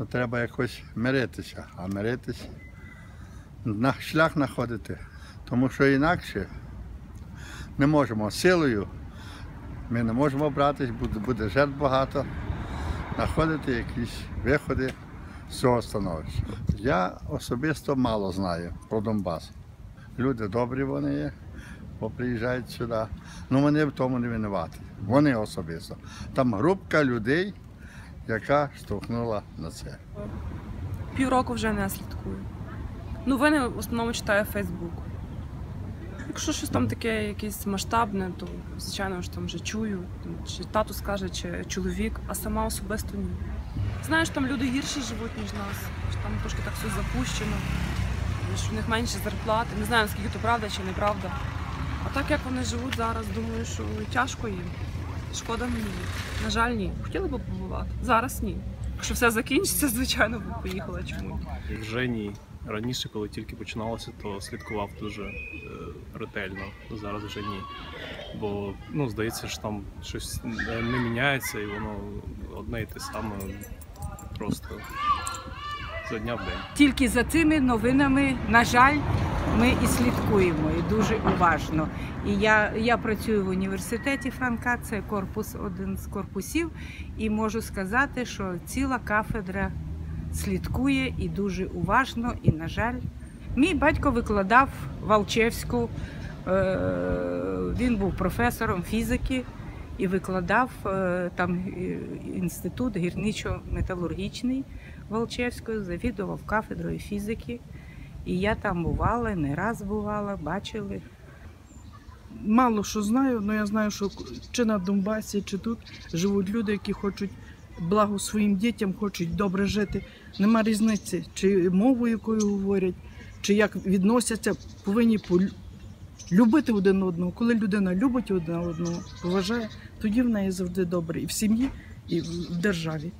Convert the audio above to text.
то треба якось миритися, а миритися, на шлях знаходити. Тому що інакше не можемо силою, ми не можемо братись, буде, жертв багато, знаходити якісь виходи з цього становища. Я особисто мало знаю про Донбас. Люди добрі вони є, бо приїжджають сюди. Ну вони в тому не винуваті. Вони особисто. Там групка людей, яка штовхнула на це. Півроку вже не слідкую. Новини в основному читаю Фейсбук. Якщо щось там таке якесь масштабне, то звичайно ж там вже чую, чи тато скаже, чи чоловік, а сама особисто ні. Знаєш, там люди гірше живуть, ніж нас, що там трошки так все запущено, що в них менше зарплати. Не знаю, наскільки то правда чи неправда. А так як вони живуть зараз, думаю, що тяжко їм. Шкода мені. На жаль, ні. Хотіла б побувати. Зараз ні. Якщо все закінчиться, звичайно, б поїхала чому. Вже ні. Раніше, коли тільки починалося, то слідкував дуже е, ретельно. Зараз вже ні. Бо ну, здається, що там щось не не міняється, і воно одне і те саме просто за дня в день. Тільки за цими новинами, на жаль, ми і слідкуємо і дуже уважно. І я, я працюю в університеті Франка, це корпус, один з корпусів, і можу сказати, що ціла кафедра слідкує і дуже уважно, і, на жаль, мій батько викладав Валчевську, е, він був професором фізики і викладав е, там е, інститут гірничо-металургічний. Волчевською, завідував кафедрою фізики. І я там бувала, не раз бувала, бачили. мало що знаю, але я знаю, що чи на Донбасі, чи тут живуть люди, які хочуть благо своїм дітям, хочуть добре жити. Нема різниці, чи мову, якою говорять, чи як відносяться, повинні любити один одного. Коли людина любить один одного, поважає, тоді в неї завжди добре і в сім'ї, і в державі.